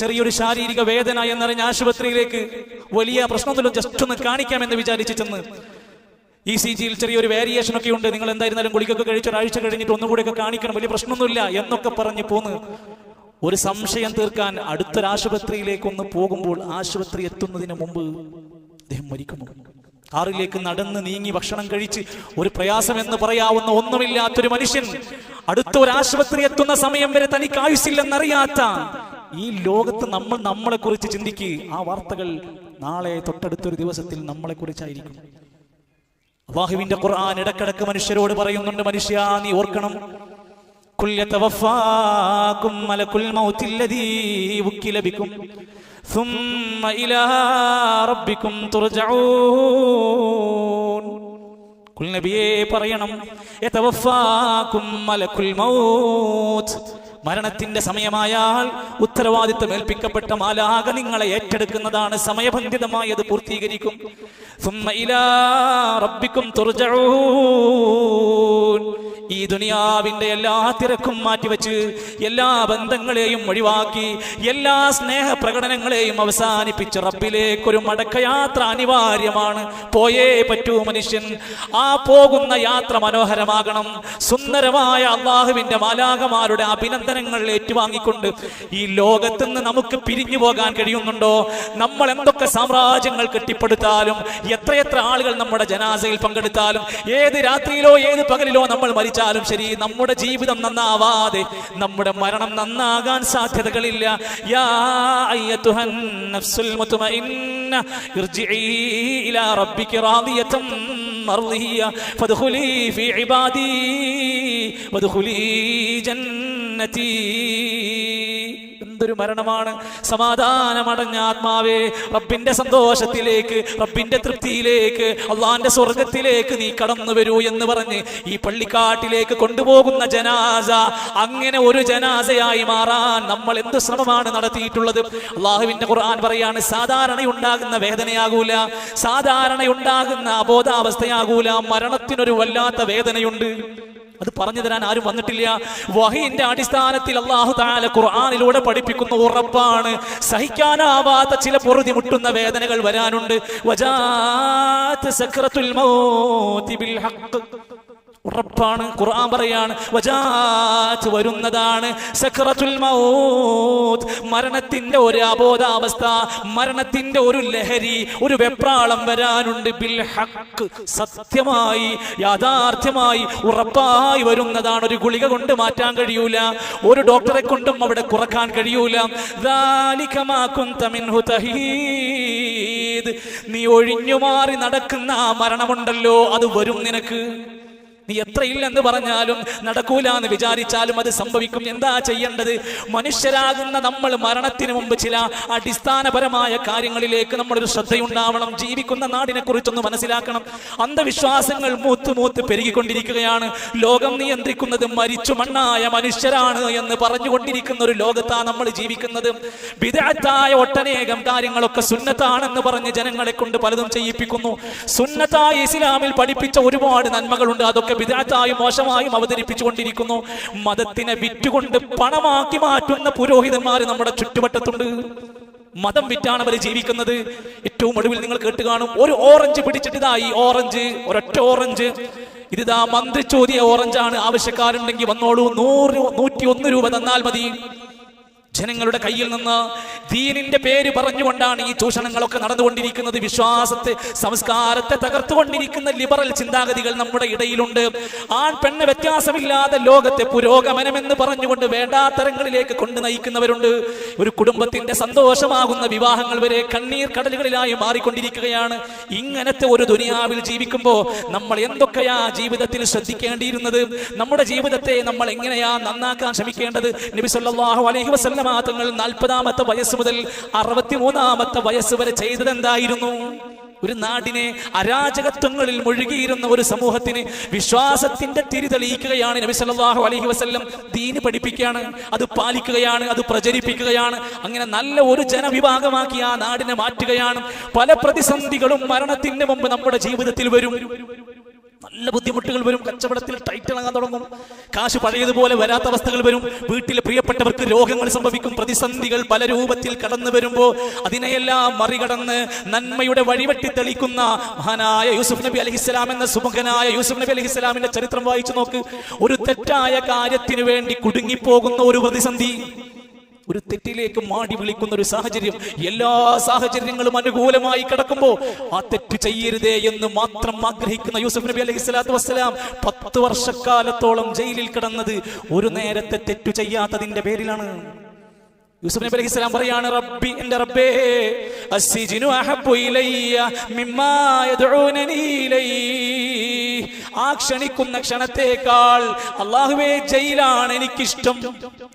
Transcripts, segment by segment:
ചെറിയൊരു ശാരീരിക വേദന എന്നറിഞ്ഞ ആശുപത്രിയിലേക്ക് വലിയ പ്രശ്നമൊന്നുമില്ല ജസ്റ്റ് ഒന്ന് കാണിക്കാമെന്ന് വിചാരിച്ചു ചെന്ന്. ഇ സി ജിയിൽ ചെറിയൊരു വേരിയേഷൻ ഒക്കെ ഉണ്ട്. നിങ്ങൾ എന്തായിരുന്നാലും ഗുളികൊക്കെ കഴിച്ച് ഒരാഴ്ച കഴിഞ്ഞിട്ട് ഒന്നുകൂടെ ഒക്കെ കാണിക്കണം. വലിയ പ്രശ്നമൊന്നുമില്ല എന്നൊക്കെ പറഞ്ഞ് പോന്ന്. ഒരു സംശയം തീർക്കാൻ അടുത്തൊരാശുപത്രിയിലേക്കൊന്ന് പോകുമ്പോൾ ആശുപത്രി എത്തുന്നതിന് മുമ്പ് അദ്ദേഹം മരിക്കുമോ കാറിലേക്ക് നടന്ന് നീങ്ങി ഭക്ഷണം കഴിച്ച് ഒരു പ്രയാസം എന്ന് പറയാവുന്ന ഒന്നുമില്ലാത്തൊരു മനുഷ്യൻ അടുത്ത ഒരു ആശുപത്രി എത്തുന്ന സമയം വരെ തനിക്ക് ആയുസില്ലെന്നറിയാത്ത ഈ ലോകത്ത് നമ്മൾ നമ്മളെ കുറിച്ച് ചിന്തിക്കുക ആ വാർത്തകൾ നാളെ തൊട്ടടുത്തൊരു ദിവസത്തിൽ നമ്മളെ കുറിച്ചായിരിക്കും അള്ളാഹുവിന്റെ ഖുർആൻ ഇടക്കിടക്ക് മനുഷ്യരോട് പറയുന്നുണ്ട് മനുഷ്യ നീ ഓർക്കണം കുൽ യതവഫാകും മലക്കുൽ മൗത്തില്ലദീ വുക്കില ബിക്കും ثم إلى ربكم ترجعون കുൽ നബിയെ പറയണം യതവഫാകും മലക്കുൽ മൗത്ത് മരണത്തിന്റെ സമയമായാൽ ഉത്തരവാദിത്വം ഏൽപ്പിക്കപ്പെട്ട മാലാക നിങ്ങളെ ഏറ്റെടുക്കുന്നതാണ് സമയബന്ധിതമായി അത് പൂർത്തീകരിക്കും ഈ ദുനിയാവിന്റെ എല്ലാ തിരക്കും മാറ്റിവെച്ച് എല്ലാ ബന്ധങ്ങളെയും ഒഴിവാക്കി എല്ലാ സ്നേഹ പ്രകടനങ്ങളെയും അവസാനിപ്പിച്ച് റബ്ബിലേക്കൊരു മടക്കയാത്ര അനിവാര്യമാണ്. പോയേ പറ്റൂ മനുഷ്യൻ. ആ പോകുന്ന യാത്ര മനോഹരമാകണം. സുന്ദരമായ അള്ളാഹുവിന്റെ മാലാകമാരുടെ അഭിനന്ദനങ്ങൾ ഏറ്റുവാങ്ങിക്കൊണ്ട് ഈ ലോകത്ത് നിന്ന് നമുക്ക് പിരിഞ്ഞു പോകാൻ കഴിയുന്നുണ്ടോ? നമ്മൾ എന്തൊക്കെ സാമ്രാജ്യങ്ങൾ കെട്ടിപ്പടുത്താലും എത്രയെത്ര ആളുകൾ നമ്മുടെ ജനാസയിൽ പങ്കെടുത്താലും ഏത് രാത്രിയിലോ ഏത് പകലിലോ നമ്മൾ മരിച്ചാലും ശരി നമ്മുടെ ജീവിതം നന്നാവാതെ നമ്മുടെ മരണം നന്നാകാൻ സാധ്യതകളില്ല. യാ ഇർജിഇ ഇലാ റാദിയതൻ എന്തൊരു മരണമാണ്. സമാധാനമടഞ്ഞ ആത്മാവേ റബ്ബിന്റെ സന്തോഷത്തിലേക്ക് റബ്ബിന്റെ തൃപ്തിയിലേക്ക് അള്ളാന്റെ സ്വർഗത്തിലേക്ക് നീ കടന്നു വരൂ എന്ന് പറഞ്ഞ് ഈ പള്ളിക്കാട്ടിലേക്ക് കൊണ്ടുപോകുന്ന ജനാസ അങ്ങനെ ഒരു ജനാസയായി മാറാൻ നമ്മൾ എന്ത് ശ്രമമാണ് നടത്തിയിട്ടുള്ളത്? അള്ളാഹുവിന്റെ ഖുർആൻ പറയാണ് സാധാരണ ഉണ്ടാകുന്ന വേദനയാകൂല സാധാരണ ഉണ്ടാകുന്ന അബോധാവസ്ഥയാകൂല മരണത്തിനൊരു വല്ലാത്ത വേദനയുണ്ട്. അത് പറഞ്ഞു തരാൻ ആരും വന്നിട്ടില്ല. വഹീന്റെ അടിസ്ഥാനത്തിൽ അള്ളാഹു താല ഖുർആാനിലൂടെ പഠിപ്പിക്കുന്ന ഉറപ്പാണ്. സഹിക്കാനാവാത്ത ചില പൊറുതി മുട്ടുന്ന വേദനകൾ വരാനുണ്ട്. വജാത്ത് സക്രത്തുൽ മൗതി ബിൽ ഹഖ്. ഉറപ്പാണ് ഖുർആൻ പറയാണ് വജാത്ത് വരുന്നതാണ് സക്രത്തുൽ മൗത്ത്. മരണത്തിന്റെ ഒരു അബോധാവസ്ഥ മരണത്തിന്റെ ഒരു ലഹരി ഒരു വെപ്രാളം വരാനുണ്ട് ബിൽ ഹക്ക് സത്യമായി യാഥാർത്ഥ്യമായി ഉറപ്പായി വരുന്നതാണ്. ഒരു ഗുളിക കൊണ്ട് മാറ്റാൻ കഴിയൂല ഒരു ഡോക്ടറെ കൊണ്ടും അവിടെ കുറയ്ക്കാൻ കഴിയൂല. നീ ഒഴിഞ്ഞു മാറി നടക്കുന്ന മരണമുണ്ടല്ലോ അത് വരും നിനക്ക്. നീ എത്ര എത്രയില്ലെന്ന് പറഞ്ഞാലും നടക്കൂല എന്ന് വിചാരിച്ചാലും അത് സംഭവിക്കും. എന്താ ചെയ്യേണ്ടത്? മനുഷ്യരാകുന്ന നമ്മൾ മരണത്തിന് മുമ്പ് ചില അടിസ്ഥാനപരമായ കാര്യങ്ങളിലേക്ക് നമ്മളൊരു ശ്രദ്ധയുണ്ടാവണം. ജീവിക്കുന്ന നാടിനെ കുറിച്ചൊന്ന് മനസ്സിലാക്കണം. അന്ധവിശ്വാസങ്ങൾ മൂത്ത് മൂത്ത് പെരുകിക്കൊണ്ടിരിക്കുകയാണ്. ലോകം നിയന്ത്രിക്കുന്നത് മരിച്ചു മണ്ണായ മനുഷ്യരാണ് എന്ന് പറഞ്ഞുകൊണ്ടിരിക്കുന്ന ഒരു ലോകത്താണ് നമ്മൾ ജീവിക്കുന്നത്. വിദഗ്ധായ ഒട്ടനേകം കാര്യങ്ങളൊക്കെ സുന്നത്താണെന്ന് പറഞ്ഞ് ജനങ്ങളെ കൊണ്ട് പലതും ചെയ്യിപ്പിക്കുന്നു. സുന്നത്തായ ഇസ്ലാമിൽ പഠിപ്പിച്ച ഒരുപാട് നന്മകളുണ്ട്. അതൊക്കെ വിദഗ്ധായും മോശമായും അവതരിപ്പിച്ചുകൊണ്ടിരിക്കുന്നു. മതത്തിനെ വിറ്റുകൊണ്ട് പണമാക്കി മാറ്റുന്ന പുരോഹിതന്മാർ നമ്മുടെ ചുറ്റുവട്ടത്തുണ്ട്. മതം വിറ്റാണ് അവർ ജീവിക്കുന്നത്. ഏറ്റവും ഒടുവിൽ നിങ്ങൾ കേട്ട് കാണും. ഒരു ഓറഞ്ച് പിടിച്ചിട്ട് ഇതാ ഈ ഓറഞ്ച് ഒരൊറ്റ ഓറഞ്ച്. ഇതിതാ മന്ത്രി ചോദ്യ ഓറഞ്ചാണ്. ആവശ്യക്കാരുണ്ടെങ്കിൽ വന്നോളൂ. നൂറ് നൂറ്റി ഒന്ന് രൂപ തന്നാൽ മതി. ജനങ്ങളുടെ കയ്യിൽ നിന്ന് ദീനിന്റെ പേര് പറഞ്ഞുകൊണ്ടാണ് ഈ ചൂഷണങ്ങളൊക്കെ നടന്നുകൊണ്ടിരിക്കുന്നത്. വിശ്വാസത്തെ സംസ്കാരത്തെ തകർത്തുകൊണ്ടിരിക്കുന്ന ലിബറൽ ചിന്താഗതികൾ നമ്മുടെ ഇടയിലുണ്ട്. ആൺ പെണ്ണ് വ്യത്യാസമില്ലാതെ ലോകത്തെ പുരോഗമനമെന്ന് പറഞ്ഞുകൊണ്ട് വേണ്ടാത്തരങ്ങളിലേക്ക് കൊണ്ടു നയിക്കുന്നവരുണ്ട്. ഒരു കുടുംബത്തിന്റെ സന്തോഷമാകുന്ന വിവാഹങ്ങൾ വരെ കണ്ണീർ കടലുകളിലായി മാറിക്കൊണ്ടിരിക്കുകയാണ്. ഇങ്ങനത്തെ ഒരു ദുനിയാവിൽ ജീവിക്കുമ്പോൾ നമ്മൾ എന്തൊക്കെയാ ജീവിതത്തിൽ ശ്രദ്ധിക്കേണ്ടിയിരുന്നത്? നമ്മുടെ ജീവിതത്തെ നമ്മൾ എങ്ങനെയാ നന്നാക്കാൻ ശ്രമിക്കേണ്ടത്? നബി സല്ലല്ലാഹു അലൈഹി വസല്ലമ തങ്ങൾ നാൽപ്പതാമത്തെ വയസ്സ് മുതൽ അറുപത്തിമൂന്നാമത്തെ വയസ്സ് വരെ ചെയ്തത് എന്തായിരുന്നു? ഒരു നാടിനെ അരാജകത്വങ്ങളിൽ മുഴുകിയിരുന്ന ഒരു സമൂഹത്തിന് വിശ്വാസത്തിന്റെ തിരി തെളിയിക്കുകയാണ് നബി സല്ലല്ലാഹു അലൈഹി വസല്ലം. ദീന് പഠിപ്പിക്കുകയാണ് അത് പാലിക്കുകയാണ് അത് പ്രചരിപ്പിക്കുകയാണ്. അങ്ങനെ നല്ല ഒരു ജനവിഭാഗമാക്കി ആ നാടിനെ മാറ്റുകയാണ്. പല പ്രതിസന്ധികളും മരണത്തിന് മുമ്പ് നമ്മുടെ ജീവിതത്തിൽ വരും. നല്ല ബുദ്ധിമുട്ടുകൾ വരും കച്ചവടത്തിൽ ടൈറ്റ് ഇളകാൻ തുടങ്ങും. കാശ് പഴയതുപോലെ വരാത്ത അവസ്ഥകൾ വരും. വീട്ടിലെ പ്രിയപ്പെട്ടവർക്ക് രോഗങ്ങൾ സംഭവിക്കും. പ്രതിസന്ധികൾ പല രൂപത്തിൽ കടന്നു വരുമ്പോൾ അതിനെയെല്ലാം മറികടന്ന് നന്മയുടെ വഴിവെട്ടി തെളിക്കുന്ന മഹാനായ യൂസുഫ് നബി അലഹിസ്ലാം എന്ന സുമുഖനായ യൂസുഫ് നബി അലഹിസ്ലാമിന്റെ ചരിത്രം വായിച്ചു നോക്ക്. ഒരു തെറ്റായ കാര്യത്തിന് വേണ്ടി കുടുങ്ങിപ്പോകുന്ന ഒരു പ്രതിസന്ധി. ഒരു തെറ്റിലേക്ക് മാടി വിളിക്കുന്ന ഒരു സാഹചര്യം എല്ലാ സാഹചര്യങ്ങളും അനുകൂലമായി കിടക്കുമ്പോ ആ തെറ്റ് ചെയ്യരുതേ എന്ന് മാത്രം ആഗ്രഹിക്കുന്ന യൂസഫ് നബി അലൈഹി സ്വലാത്തു വസ്സലാം പത്ത് വർഷക്കാലത്തോളം ജയിലിൽ കിടന്നത് ഒരു നേരത്തെ തെറ്റു ചെയ്യാത്തതിന്റെ പേരിലാണ്. യൂസുഫ് നബി അലൈഹി സ്വലാം പറയാണ് റബ്ബി എന്റെ റബ്ബേ അസ്സിജിനു അഹബ്ബു ഇലയ്യ മിമ്മാ യദ്ഊനനി ഇലൈഹി ആ ക്ഷണിക്കുന്ന ക്ഷണത്തേക്കാൾ അള്ളാഹുവേ ജയിലാണ് എനിക്കിഷ്ടം.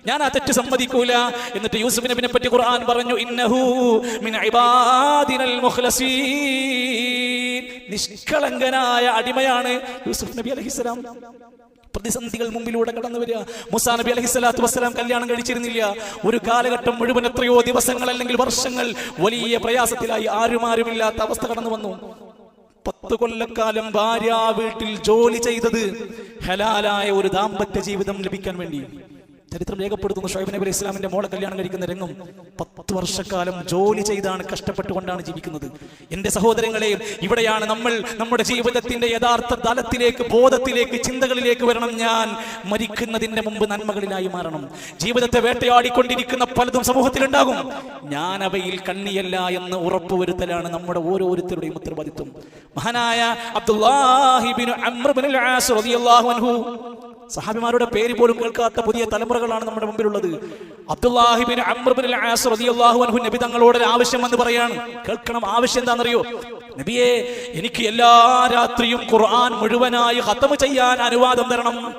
ഞാൻ ആ തെറ്റ് സമ്മതിക്കൂല. എന്നിട്ട് യൂസുഫ് നബിനെ പറ്റി ഖുർആൻ പറഞ്ഞു ഇന്നഹു മിൻ ഇബാദിനൽ നിഷ്കളങ്കനായ അടിമയാണ് യൂസുഫ് നബി അലൈഹിസ്സലാം പ്രതിസന്ധികൾ മുമ്പിലൂടെ കടന്നു വരിക. മുസാ നബി അലഹി സ്വലാത്തു വസ്സലാം കല്യാണം കഴിച്ചിരുന്നില്ല. ഒരു കാലഘട്ടം മുഴുവൻ എത്രയോ ദിവസങ്ങൾ അല്ലെങ്കിൽ വർഷങ്ങൾ വലിയ പ്രയാസത്തിലായി ആരും ആരുമില്ലാത്ത അവസ്ഥ കടന്നു വന്നു. പത്ത് കൊല്ലക്കാലം ഭാര്യ വീട്ടിൽ ജോലി ചെയ്തത് ഹലാലായ ഒരു ദാമ്പത്യ ജീവിതം ലഭിക്കാൻ വേണ്ടി. ചരിത്രം രേഖപ്പെടുത്തുന്നു. ഷോയ്ബ് നബി അലൈഹി ഇസ്ലാമിന്റെ മോളെ കല്യാണം കഴിക്കുന്ന രംഗം പത്ത് വർഷക്കാലം ജോലി ചെയ്താണ് കഷ്ടപ്പെട്ടുകൊണ്ടാണ് ജീവിക്കുന്നത്. എന്റെ സഹോദരങ്ങളെ ഇവിടെയാണ് നമ്മൾ നമ്മുടെ ജീവിതത്തിന്റെ യഥാർത്ഥ തലത്തിലേക്ക് ബോധത്തിലേക്ക് ചിന്തകളിലേക്ക് വരണം. ഞാൻ മരിക്കുന്നതിന്റെ മുമ്പ് നന്മകളിലായി മാറണം. ജീവിതത്തെ വേട്ടയാടിക്കൊണ്ടിരിക്കുന്ന പലതും സമൂഹത്തിലുണ്ടാകും. ഞാൻ അവയിൽ കണ്ണിയല്ല എന്ന് ഉറപ്പുവരുത്തലാണ് നമ്മുടെ ഓരോരുത്തരുടെയും ഉത്തരവാദിത്വം. മഹാനായ അബ്ദുല്ലാഹിബിൻ റളിയല്ലാഹു അൻഹു സഹാബിമാരുടെ പേര് പോലും കേൾക്കാത്ത പുതിയ തലമുറകളാണ് നമ്മുടെ മുമ്പിലുള്ളത്. അബ്ദുല്ലാഹിബിൻ അമ്രബിൻ ആസ് അൻഹു നബി തങ്ങളോട് ആവശ്യം എന്ന് പറയാണ്. കേൾക്കണം ആവശ്യം എന്താണെന്നറിയോ? നബിയെ എനിക്ക് എല്ലാ രാത്രിയും ഖുർആൻ മുഴുവനായി ഹത്തമ ചെയ്യാൻ അനുവാദം തരണം.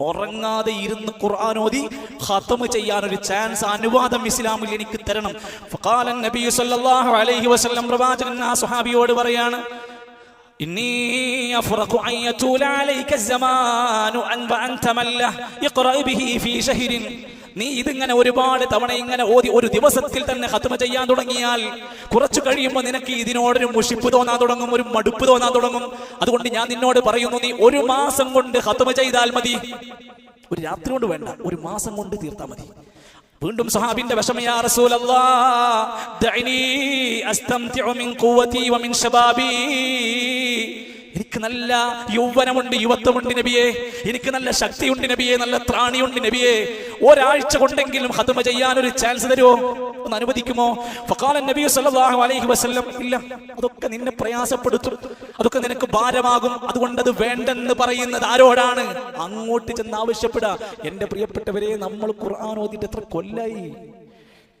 ഉറങ്ങാതെ ഇരുന്ന് ഖുർആൻ ഓതി ഖത്തമ് ചെയ്യാൻ ഒരു ചാൻസ് അനുവാദം ഇസ്ലാമിൽ എനിക്ക് തരണം. ഫഖാലൻ നബി സല്ലല്ലാഹു അലൈഹി വസല്ലം പ്രവാചകൻ ആ സ്വഹാബിയോട് പറയാണ് إني أفرق أن يطول عليك الزمان أن وأنت مله اقرأ به في شهر നീ ഇതിങ്ങനെ ഒരുപാട് തവണ ഇങ്ങനെ ഓതി ഒരു ദിവസത്തിൽ തന്നെ ഹത്മ ചെയ്യാൻ തുടങ്ങിയാൽ കുറച്ചു കഴിയുമ്പോൾ നിനക്ക് ഇതിനോടൊരു മുഷിപ്പ് തോന്നാൻ തുടങ്ങും ഒരു മടുപ്പ് തോന്നാൻ തുടങ്ങും അതുകൊണ്ട് ഞാൻ നിന്നോട് പറയുന്നു നീ ഒരു മാസം കൊണ്ട് ഹത്മ ചെയ്താൽ മതി ഒരു രാത്രി കൊണ്ട് വേണ്ട ഒരു മാസം കൊണ്ട് തീർത്താൽ മതി വീണ്ടും സഹാബിന്റെ വിഷമയാ റസൂലല്ലാ ദഅനി അസ്തംതിഉ മിൻ ഖുവതി വമിൻ ശബാബി. എനിക്ക് നല്ല യൗവനമുണ്ട് യുവത്വമുണ്ട് നബിയെ. എനിക്ക് നല്ല ശക്തിയുണ്ട് നബിയെ നല്ല ത്രാണിയുണ്ട് നബിയെ. ഒരാഴ്ച കൊണ്ടെങ്കിലും ഹതുമ ചെയ്യാൻ ഒരു ചാൻസ് തരുമോ ഒന്ന് അനുവദിക്കുമോ? ഫക്കാലൻ നബി സല്ലല്ലാഹു അലൈഹി വസല്ലം ഇല്ല അതൊക്കെ നിന്നെ പ്രയാസപ്പെടുത്തും. അതൊക്കെ നിനക്ക് ഭാരമാകും. അതുകൊണ്ട് അത് വേണ്ടെന്ന് പറയുന്നത് ആരോടാണ്? അങ്ങോട്ട് ചെന്ന് ആവശ്യപ്പെടാ. എന്റെ പ്രിയപ്പെട്ടവരെ നമ്മൾ ഖുർആൻ ഓതിട്ട് എത്ര കൊല്ലായി?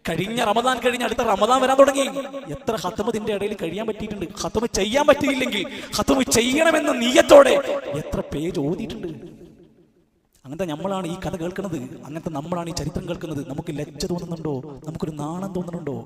കഴിഞ്ഞ റമദാൻ കഴിഞ്ഞ അടുത്ത റമദാൻ വരാൻ തുടങ്ങി. എത്ര ഹത്തമതിന്റെ ഇടയിൽ കഴിയാൻ പറ്റിയിട്ടുണ്ട്. ഹത്തമ് ചെയ്യാൻ പറ്റിയില്ലെങ്കിൽ ഹത്തമ് ചെയ്യണമെന്ന നീയത്തോടെ എത്ര പേജ് ഓതിയിട്ടുണ്ട്. അങ്ങനത്തെ നമ്മളാണ് ഈ കഥ കേൾക്കുന്നത്. അങ്ങനത്തെ നമ്മളാണ് ഈ ചരിത്രം കേൾക്കുന്നത്. നമുക്ക് ലജ്ജ തോന്നുന്നുണ്ടോ? നമുക്കൊരു നാണം തോന്നുന്നുണ്ടോ?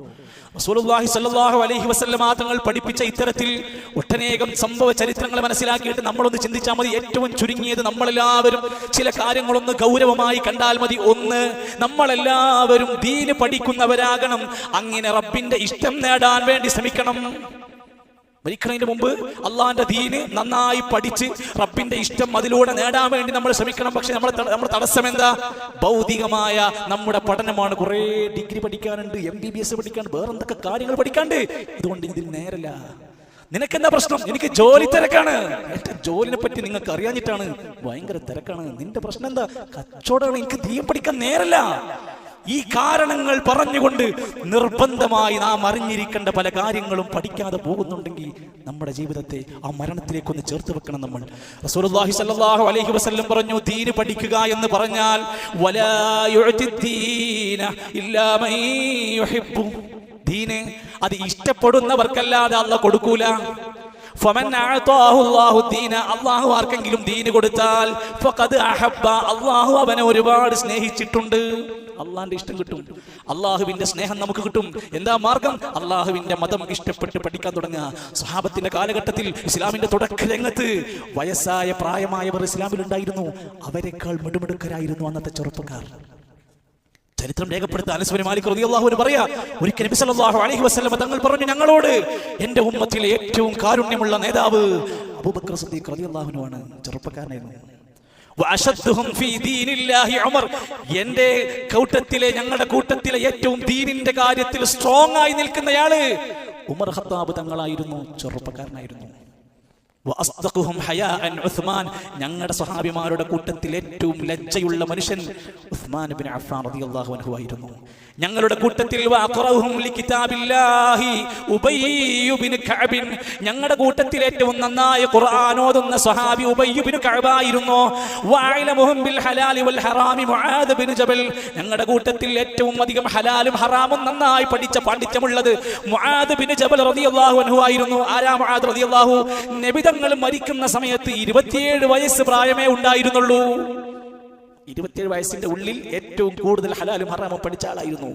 റസൂലുള്ളാഹി സ്വല്ലല്ലാഹു അലൈഹി വസല്ലം തങ്ങൾ പഠിപ്പിച്ച ഇത്തരത്തിൽ ഒട്ടനേകം സംഭവ ചരിത്രങ്ങൾ മനസ്സിലാക്കിയിട്ട് നമ്മളൊന്ന് ചിന്തിച്ചാൽ മതി. ഏറ്റവും ചുരുങ്ങിയത് നമ്മളെല്ലാവരും ചില കാര്യങ്ങളൊന്ന് ഗൗരവമായി കണ്ടാൽ മതി. ഒന്ന് നമ്മളെല്ലാവരും ദീന് പഠിക്കുന്നവരാകണം. അങ്ങനെ റബ്ബിന്റെ ഇഷ്ടം നേടാൻ വേണ്ടി ശ്രമിക്കണം. മരിക്കണതിന് മുമ്പ് അള്ളാഹിന്റെ ദീന് നന്നായി പഠിച്ച് റബ്ബിന്റെ ഇഷ്ടം അതിലൂടെ നേടാൻ വേണ്ടി നമ്മൾ ശ്രമിക്കണം. പക്ഷെ നമ്മൾ നമ്മുടെ തടസ്സം എന്താ? ഭൗതികമായ നമ്മുടെ പഠനമാണ്. കുറെ ഡിഗ്രി പഠിക്കാനുണ്ട് എം ബി ബി എസ് പഠിക്കാനുണ്ട് വേറെന്തൊക്കെ കാര്യങ്ങൾ പഠിക്കാണ്ട് ഇതുകൊണ്ട് ഇതിൽ നേരല്ല. നിനക്കെന്താ പ്രശ്നം? എനിക്ക് ജോലി തിരക്കാണ്. എന്റെ ജോലിനെ പറ്റി നിങ്ങൾക്ക് അറിയാഞ്ഞിട്ടാണ്. ഭയങ്കര തിരക്കാണ്. നിന്റെ പ്രശ്നം എന്താ? കച്ചവടമാണ്. എനിക്ക് ദീയം പഠിക്കാൻ നേരല്ല. ഈ കാരണങ്ങൾ പറഞ്ഞുകൊണ്ട് നിർബന്ധമായി നാം അറിഞ്ഞിരിക്കേണ്ട പല കാര്യങ്ങളും പഠിക്കാതെ പോകുന്നുണ്ടെങ്കിൽ നമ്മുടെ ജീവിതത്തെ ആ മരണത്തിലേക്കൊന്ന് ചേർത്ത് വെക്കണം നമ്മൾ. റസൂലുള്ളാഹി സ്വല്ലല്ലാഹു അലൈഹി വസല്ലം പറഞ്ഞു ദീന് പഠിക്കുക എന്ന് പറഞ്ഞാൽ വലാ യുഅതി ദീന ഇല്ലാ മൻ യുഹിബ്ബു. ദീന് അത് ഇഷ്ടപ്പെടുന്നവർക്കല്ലാതെ അല്ല കൊടുക്കൂല. അല്ലാഹു ആർക്കെങ്കിലും ദീന് കൊടുത്താൽ അല്ലാഹു അവനെ ഒരുപാട് സ്നേഹിച്ചിട്ടുണ്ട്. അള്ളാഹിന്റെ ഇഷ്ടം കിട്ടും. അള്ളാഹുവിന്റെ സ്നേഹം നമുക്ക് കിട്ടും. എന്താ മാർഗം? അള്ളാഹുവിന്റെ മതം ഇഷ്ടപ്പെട്ട് പഠിക്കാൻ തുടങ്ങുക. സ്വഹാബത്തിന്റെ കാലഘട്ടത്തിൽ ഇസ്ലാമിന്റെ തുടക്ക രംഗത്ത് വയസ്സായ പ്രായമായവർ ഇസ്ലാമിൽ ഉണ്ടായിരുന്നു അവരെക്കാൾ മിടുമിടുക്കരായിരുന്നു അന്നത്തെ ചെറുപ്പക്കാർ. ചരിത്രം രേഖപ്പെടുത്ത അനസ്വരി മാലിക് റളിയല്ലാഹു പറയാ ഒരിക്കൽ നബി സല്ലല്ലാഹു അലൈഹി വസല്ലം തങ്ങൾ പറഞ്ഞു ഞങ്ങളോട് എന്റെ ഉമ്മത്തിലെ ഏറ്റവും കാരുണ്യമുള്ള നേതാവ് അബൂബക്കർ സിദ്ദീഖ് ചെറുപ്പക്കാരനായിരുന്നു. ഫീ ദീനില്ലാഹി ഉമർ. എന്റെ കൂട്ടത്തിലെ ഞങ്ങളുടെ കൂട്ടത്തിലെ ഏറ്റവും ദീനിന്റെ കാര്യത്തിൽ സ്ട്രോങ് ആയി നിൽക്കുന്നയാൾ ഉമർ ഖത്താബ് തങ്ങളായിരുന്നു ചെറുപ്പക്കാരനായിരുന്നു. ഞങ്ങളുടെ സ്വഹാബിമാരുടെ കൂട്ടത്തിൽ ഏറ്റവും ലജ്ജയുള്ള മനുഷ്യൻ ഉസ്മാൻ ബിൻ അഫ്ഫാൻ റളിയല്ലാഹു അൻഹു ആയിരുന്നു. ഞങ്ങളുടെ കൂട്ടത്തിൽ ഞങ്ങളുടെ കൂട്ടത്തിൽ ഏറ്റവും നന്നായി ഖുർആൻ ഓതുന്ന സ്വഹാബി ഉബയ്യ് ബിൻ കഅബ് ആയിരുന്നു വഅലമുഹും ബിൽ ഹലാലി വൽ ഹറാമി മുആദ് ബിൻ ജബൽ. ഞങ്ങളുടെ കൂട്ടത്തിൽ ഏറ്റവും അധികം ഹലാലും ഹറാമും നന്നായി പഠിച്ച പാണ്ഡിത്യമുള്ളത് മുആദ് ബിൻ ജബൽ റളിയല്ലാഹു അൻഹു ആയിരുന്നു. ആരാ മുആദ് റളിയല്ലാഹു? നബിതങ്ങൾ മരിക്കുന്ന സമയത്ത് ഇരുപത്തിയേഴ് വയസ്സ് പ്രായമേ ഉണ്ടായിരുന്നുള്ളൂ. ഇരുപത്തിയേഴ് വയസ്സിന്റെ ഉള്ളിൽ ഏറ്റവും കൂടുതൽ ഹലാലും ഹറാമും പഠിച്ച ആളായിരുന്നു.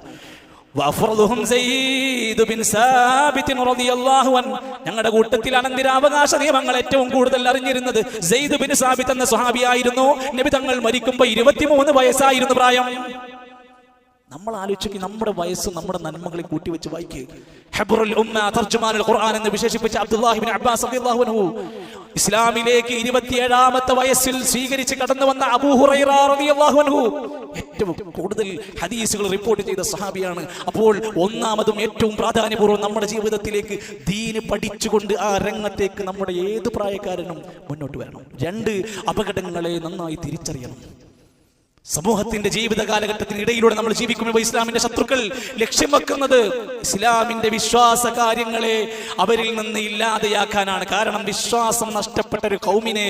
ഞങ്ങളുടെ കൂട്ടത്തിൽ അനന്തരാവകാശ നിയമങ്ങൾ ഏറ്റവും കൂടുതൽ അറിഞ്ഞിരുന്നത് സെയ്ദ് ബിൻ സാബിത്ത് എന്ന സ്വഹാബിയായിരുന്നു നബി തങ്ങൾ മരിക്കുമ്പോൾ ഇരുപത്തിമൂന്ന് വയസ്സായിരുന്നു പ്രായം. നമ്മൾ ആലോചിക്കും നമ്മുടെ വയസ്സ് നമ്മുടെ നന്മകളെ കൂട്ടിവെച്ച് വായിക്കുക എന്ന് വിശേഷിപ്പിച്ച അബ്ദുല്ലാഹിബിൻ അബ്ബാസ് അൻഹു ഇസ്ലാമിലേക്ക് ഇരുപത്തിയേഴാമത്തെ വയസ്സിൽ സ്വീകരിച്ച് കടന്നു വന്ന അബൂ റളിയല്ലാഹു അൻഹു ഏറ്റവും കൂടുതൽ ഹദീസുകൾ റിപ്പോർട്ട് ചെയ്ത സഹാബിയാണ്. അപ്പോൾ ഒന്നാമതും ഏറ്റവും പ്രാധാന്യപൂർവം നമ്മുടെ ജീവിതത്തിലേക്ക് ദീന് പഠിച്ചുകൊണ്ട് ആ രംഗത്തേക്ക് നമ്മുടെ ഏത് പ്രായക്കാരനും മുന്നോട്ട് വരണം. രണ്ട് അപകടങ്ങളെ നന്നായി തിരിച്ചറിയണം. സമൂഹത്തിന്റെ ജീവിത കാലഘട്ടത്തിന് ഇടയിലൂടെ നമ്മൾ ജീവിക്കുമ്പോൾ ഇസ്ലാമിന്റെ ശത്രുക്കൾ ലക്ഷ്യം വെക്കുന്നത് ഇസ്ലാമിന്റെ വിശ്വാസ കാര്യങ്ങളെ അവരിൽ നിന്ന് ഇല്ലാതെയാക്കാനാണ്. കാരണം വിശ്വാസം നഷ്ടപ്പെട്ട ഒരു കൗമിനെ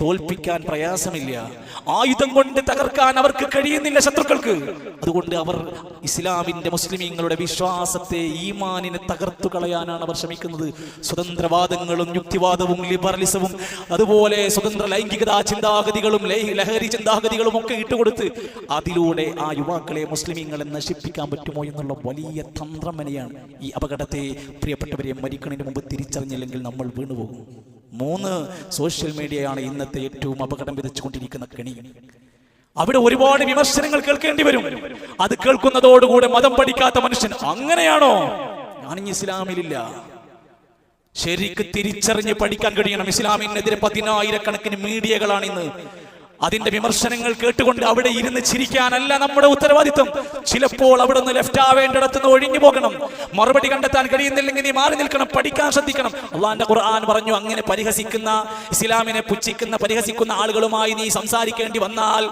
തോൽപ്പിക്കാൻ പ്രയാസമില്ല. ആയുധം കൊണ്ട് തകർക്കാൻ അവർക്ക് കഴിയുന്നില്ല ശത്രുക്കൾക്ക്. അതുകൊണ്ട് അവർ ഇസ്ലാമിന്റെ മുസ്ലിമീങ്ങളുടെ വിശ്വാസത്തെ ഈമാനിനെ തകർത്തു കളയാനാണ് അവർ ശ്രമിക്കുന്നത്. സ്വതന്ത്രവാദങ്ങളും യുക്തിവാദവും ലിബറലിസവും അതുപോലെ സ്വതന്ത്ര ലൈംഗികതാ ചിന്താഗതികളും ലഹരി ചിന്താഗതികളും ഒക്കെ ഇട്ടുകൊടുത്ത് അതിലൂടെ ആ യുവാക്കളെ മുസ്ലിമീങ്ങളെ നശിപ്പിക്കാൻ പറ്റുമോ എന്നുള്ള വലിയ തന്ത്രമനയാണ് ഈ അപകടത്തെ പ്രിയപ്പെട്ടവരെ മരിക്കണതിന് മുമ്പ് തിരിച്ചറിഞ്ഞില്ലെങ്കിൽ നമ്മൾ വീണുപോകും മൂന്ന് സോഷ്യൽ മീഡിയയാണ് ഇന്നത്തെ ഏറ്റവും അപകടം വിതച്ചുകൊണ്ടിരിക്കുന്ന കെണി. അവിടെ ഒരുപാട് വിമർശനങ്ങൾ കേൾക്കേണ്ടി വരും. അത് കേൾക്കുന്നതോടുകൂടെ മതം പഠിക്കാത്ത മനുഷ്യൻ അങ്ങനെയാണോ? ഞാനിനി ഇസ്ലാമിലില്ല. ശരിക്ക് തിരിച്ചറിഞ്ഞ് പഠിക്കാൻ കഴിയണം. ഇസ്ലാമിനെതിരെ പതിനായിരക്കണക്കിന് മീഡിയകളാണ് ഇന്ന് അതിന്റെ വിമർശനങ്ങൾ കേട്ടുകൊണ്ട് അവിടെ ഇരുന്ന് ചിരിക്കാനല്ല നമ്മുടെ ഉത്തരവാദിത്വം. ചിലപ്പോൾ അവിടെ നിന്ന് ലെഫ്റ്റ് ആവേണ്ടിടത്ത് നിന്ന് ഒഴിഞ്ഞു പോകണം. മറുപടി കണ്ടെത്താൻ കഴിയുന്നില്ലെങ്കിൽ നീ മാറി നിൽക്കണം പഠിക്കാൻ ശ്രദ്ധിക്കണം. അള്ളാന്റെ ഖുർആൻ പറഞ്ഞു അങ്ങനെ പരിഹസിക്കുന്ന ഇസ്ലാമിനെ പുച്ഛിക്കുന്ന പരിഹസിക്കുന്ന ആളുകളുമായി നീ സംസാരിക്കേണ്ടി വന്നാൽ.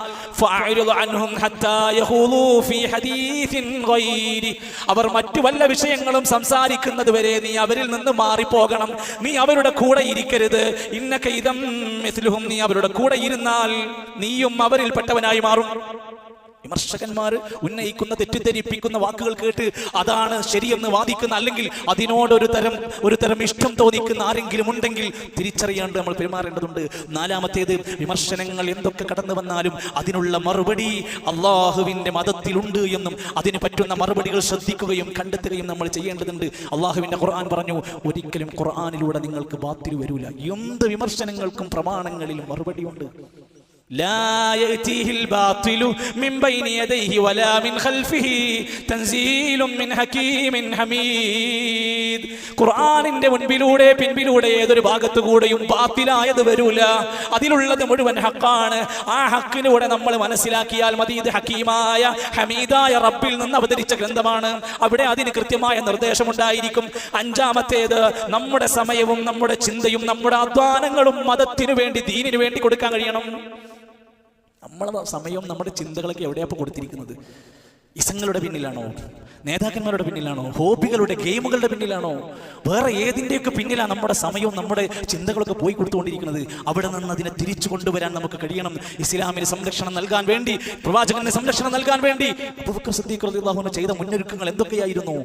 അവർ മറ്റു വല്ല വിഷയങ്ങളും സംസാരിക്കുന്നത് വരെ നീ അവരിൽ നിന്ന് മാറിപ്പോകണം. നീ അവരുടെ കൂടെ ഇരിക്കരുത്. ഇന്നക്കെ ഇതം നീ അവരുടെ കൂടെ ഇരുന്നാൽ നീയും അവരിൽപ്പെട്ടവനായി മാറും. വിമർശകന്മാർ ഉന്നയിക്കുന്ന തെറ്റിദ്ധരിപ്പിക്കുന്ന വാക്കുകൾ കേട്ട് അതാണ് ശരിയെന്ന് വാദിക്കുന്ന അല്ലെങ്കിൽ അതിനോടൊരു തരം ഒരു തരം ഇഷ്ടം തോന്നിക്കുന്ന ആരെങ്കിലും ഉണ്ടെങ്കിൽ തിരിച്ചറിയാണ്ട് നമ്മൾ പെരുമാറേണ്ടതുണ്ട്. നാലാമത്തേത് വിമർശനങ്ങൾ എന്തൊക്കെ കടന്നു വന്നാലും അതിനുള്ള മറുപടി അള്ളാഹുവിന്റെ മതത്തിലുണ്ട് എന്നും അതിന് പറ്റുന്ന മറുപടികൾ ശ്രദ്ധിക്കുകയും കണ്ടെത്തുകയും നമ്മൾ ചെയ്യേണ്ടതുണ്ട്. അള്ളാഹുവിന്റെ ഖുർആൻ പറഞ്ഞു ഒരിക്കലും ഖുർആാനിലൂടെ നിങ്ങൾക്ക് ബാത്തിൽ വരൂല. എന്ത് വിമർശനങ്ങൾക്കും പ്രമാണങ്ങളിലും മറുപടിയുണ്ട്. لا يأتيه الباطل من بين يديه ولا من خلفه تنزيل من حكيم حميد ഖുർആനിന്റെ മുൻപിലൂടെ പിൻപിലൂടെ ഏതൊരു ഭാഗത്തു കൂടെയും ബാത്തിലായത് വരൂല അതിലുള്ളത് മുഴുവൻ ഹക്കാണ് ആ ഹക്കിലൂടെ നമ്മൾ മനസ്സിലാക്കിയാൽ മതി ഇത് ഹക്കീമായ ഹമീദായ റബ്ബിൽ നിന്ന് അവതരിച്ച ഗ്രന്ഥമാണ് അവിടെ അതിന് കൃത്യമായ നിർദ്ദേശമുണ്ടായിരിക്കും അഞ്ചാമത്തേത് നമ്മുടെ സമയവും നമ്മുടെ ചിന്തയും നമ്മുടെ അധ്വാനങ്ങളും മതത്തിനു വേണ്ടി ദീനിനു വേണ്ടി കൊടുക്കാൻ കഴിയണം നമ്മളെ സമയവും നമ്മുടെ ചിന്തകളൊക്കെ എവിടെയാണ് കൊടുത്തിരിക്കുന്നത്? ഇസങ്ങളുടെ പിന്നിലാണോ? നേതാക്കന്മാരുടെ പിന്നിലാണോ? ഹോബികളുടെ ഗെയിമുകളുടെ പിന്നിലാണോ? വേറെ ഏതിന്റെയൊക്കെ പിന്നിലാണ് നമ്മുടെ സമയവും നമ്മുടെ ചിന്തകളൊക്കെ പോയി കൊടുത്തുകൊണ്ടിരിക്കുന്നത്? അവിടെ നിന്ന് അതിനെ തിരിച്ചു കൊണ്ടുവരാൻ നമുക്ക് കഴിയണം. ഇസ്ലാമിന് സംരക്ഷണം നൽകാൻ വേണ്ടി പ്രവാചകന് സംരക്ഷണം നൽകാൻ വേണ്ടി. അബൂബക്കർ സിദ്ദീഖ് റളിയല്ലാഹു അൻഹു ചെയ്ത മുന്നൊരുക്കങ്ങൾ എന്തൊക്കെയായിരുന്നു?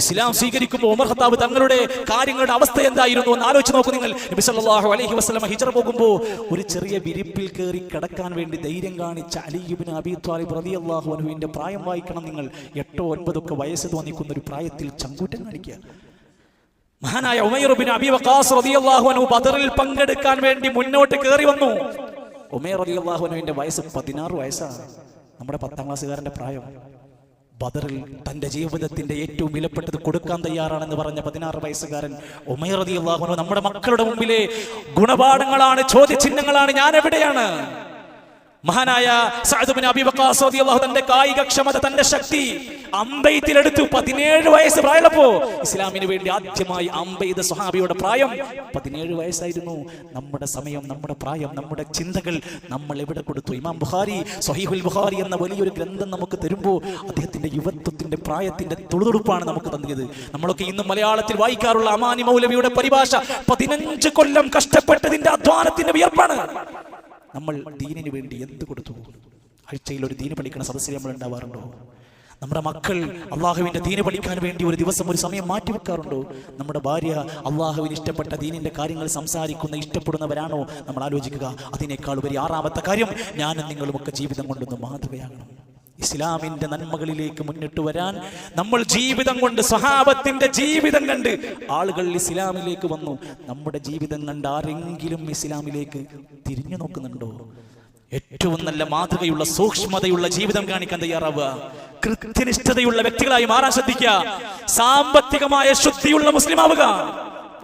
ഇസ്ലാം സ്വീകരിക്കുമ്പോൾ ഉമർ ഖത്താബ് തങ്ങളുടെ കാര്യങ്ങളുടെ അവസ്ഥ എന്തായിരുന്നു? എന്ന് ആലോചിച്ച് നോക്കൂ നിങ്ങൾ. നബി സല്ലല്ലാഹു അലൈഹി വസല്ലമ ഹിജറ പോകുമ്പോൾ ഒരു ചെറിയ വിരിപ്പിൽ കയറി കിടക്കാൻ വേണ്ടി ധൈര്യം കാണിച്ച അലിബിൻ അബി ത്വാലിബ് റളിയല്ലാഹു അൻഹുവിന്റെ പ്രായം വായിക്കണം. നിങ്ങൾ എട്ടോ ഒൻപതൊക്കെ വയസ്സ് തോന്നിക്കുന്ന ഒരു പ്രായത്തിൽ ചങ്കൂറ്റം കാണിക്കുക. മഹാനായ ഉമൈർ ബിൻ അബി വക്കാസ് റളിയല്ലാഹു അൻഹു ബദറിൽ പങ്കെടുക്കാൻ വേണ്ടി മുന്നോട്ട് കയറി വന്നു. ഉമൈർ അലി അള്ളാഹുനുവിന്റെ വയസ്സ് പതിനാറ് വയസ്സാണ്. നമ്മുടെ പത്താം ക്ലാസ്സുകാരന്റെ പ്രായം. ബദറിൽ തന്റെ ജീവിതത്തിന്റെ ഏറ്റവും വിലപ്പെട്ടത് കൊടുക്കാൻ തയ്യാറാണെന്ന് പറഞ്ഞ പതിനാറ് വയസ്സുകാരൻ ഉമേർ അലി അള്ളാഹുനു നമ്മുടെ മക്കളുടെ മുമ്പിലെ ഗുണപാഠങ്ങളാണ് ചോദ്യചിഹ്നങ്ങളാണ് ഞാൻ എവിടെയാണ് മഹാനായ സഅദ് ബിൻ അബി റളിയല്ലാഹു തന്റെ കായിക ക്ഷമത തന്റെ ശക്തി അമ്പെയ്ത്തിലെടുത്തു പതിനേഴ് വയസ്സ് പ്രായമുള്ളപ്പോ ഇസ്ലാമിന് വേണ്ടി ആദ്യമായി അമ്പെയ്ത സ്വഹാബിയുടെ പ്രായം പതിനേഴ് വയസ്സായിരുന്നു. നമ്മുടെ സമയം നമ്മുടെ പ്രായം നമ്മുടെ ചിന്തകൾ നമ്മൾ എവിടെ കൊടുത്തു? ഇമാം ബുഖാരി സഹീഹുൽ ബുഖാരി എന്ന വലിയൊരു ഗ്രന്ഥം നമുക്ക് തരുമ്പോൾ അദ്ദേഹത്തിന്റെ യുവത്വത്തിന്റെ പ്രായത്തിന്റെ തുളുതുടുപ്പാണ് നമുക്ക് തന്നിയത്. നമ്മളൊക്കെ ഇന്ന് മലയാളത്തിൽ വായിക്കാറുള്ള അമാനി മൗലവിയുടെ പരിഭാഷ പതിനഞ്ച് കൊല്ലം കഷ്ടപ്പെട്ടതിന്റെ അധ്വാനത്തിന്റെ വിയർപ്പാണ്. നമ്മൾ ദീനിന് വേണ്ടി എന്ത് കൊടുത്തു? ആഴ്ചയിൽ ഒരു ദീന് പഠിക്കുന്ന സദസ്സിൽ നമ്മൾ ഉണ്ടാവാറുണ്ടോ? നമ്മുടെ മക്കൾ അള്ളാഹുവിന്റെ ദീന് പഠിക്കാൻ വേണ്ടി ഒരു ദിവസം ഒരു സമയം മാറ്റി വെക്കാറുണ്ടോ? നമ്മുടെ ഭാര്യ അള്ളാഹുവിന് ഇഷ്ടപ്പെട്ട ദീനിന്റെ കാര്യങ്ങൾ സംസാരിക്കുന്ന ഇഷ്ടപ്പെടുന്നവരാണോ? നമ്മൾ ആലോചിക്കുക അതിനേക്കാൾ ഉപരി ആറാമത്തെ കാര്യം ഞാനും നിങ്ങളുമൊക്കെ ജീവിതം കൊണ്ടൊന്ന് മാതൃകയാകണം. ഇസ്ലാമിന്റെ നന്മകളിലേക്ക് മുന്നിട്ട് വരാൻ നമ്മൾ ജീവിതം കൊണ്ട് സഹാബത്തിന്റെ ജീവിതം കണ്ട് ആളുകൾ ഇസ്ലാമിലേക്ക് വന്നു. നമ്മുടെ ജീവിതം കണ്ട് ആരെങ്കിലും ഇസ്ലാമിലേക്ക് തിരിഞ്ഞു നോക്കുന്നുണ്ടോ? ഏറ്റവും നല്ല മാതൃകയുള്ള സൂക്ഷ്മതയുള്ള ജീവിതം കാണിക്കാൻ തയ്യാറാവുക. കൃത്യനിഷ്ഠതയുള്ള വ്യക്തികളായി മാറാൻ ശ്രദ്ധിക്കുക. സാമ്പത്തികമായ ശുദ്ധിയുള്ള മുസ്ലിം ആവുക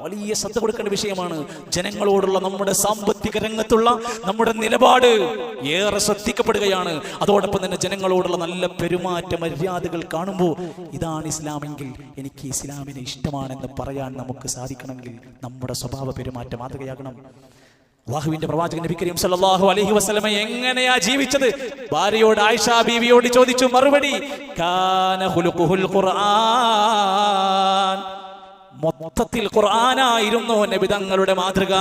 വലിയ ശ്രദ്ധ കൊടുക്കേണ്ട വിഷയമാണ് ജനങ്ങളോടുള്ള നമ്മുടെ സാമ്പത്തിക രംഗത്തുള്ള നമ്മുടെ നിലപാട് ഏറെ ശ്രദ്ധിക്കപ്പെടുകയാണ്. അതോടൊപ്പം തന്നെ ജനങ്ങളോടുള്ള നല്ല പെരുമാറ്റ മര്യാദകൾ കാണുമ്പോൾ ഇതാണ് ഇസ്ലാമെങ്കിൽ എനിക്ക് ഇസ്ലാമിനെ ഇഷ്ടമാണെന്ന് പറയാൻ നമുക്ക് സാധിക്കണമെങ്കിൽ നമ്മുടെ സ്വഭാവ പെരുമാറ്റ മാതൃകയാകണം. അള്ളാഹുവിന്റെ പ്രവാചകൻ നബി കരീം സല്ലല്ലാഹു അലൈഹി വസല്ലമ എങ്ങനെയാ ജീവിച്ചത്? ഭാര്യയോട് ആയിഷ ബീവിയോട് ചോദിച്ചു മറുപടി? കാന ഖുർആൻ. മൊത്തത്തിൽ ഖുർആനായിരുന്നു നബിതങ്ങളുടെ മാതൃക.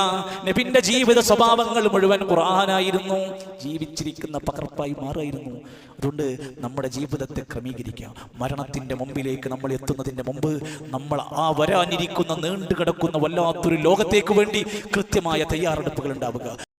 നബിന്റെ ജീവിത സ്വഭാവങ്ങൾ മുഴുവൻ ഖുർആനായിരുന്നു. ജീവിച്ചിരിക്കുന്ന പകർപ്പായി മാറായിരുന്നു. അതുകൊണ്ട് നമ്മുടെ ജീവിതത്തെ ക്രമീകരിക്കാം. മരണത്തിന്റെ മുമ്പിലേക്ക് നമ്മൾ എത്തുന്നതിന്റെ മുമ്പ് നമ്മൾ ആ വരാനിരിക്കുന്ന നീണ്ടു കിടക്കുന്ന വല്ലാത്തൊരു ലോകത്തേക്ക് വേണ്ടി കൃത്യമായ തയ്യാറെടുപ്പുകൾ ഉണ്ടാവുക.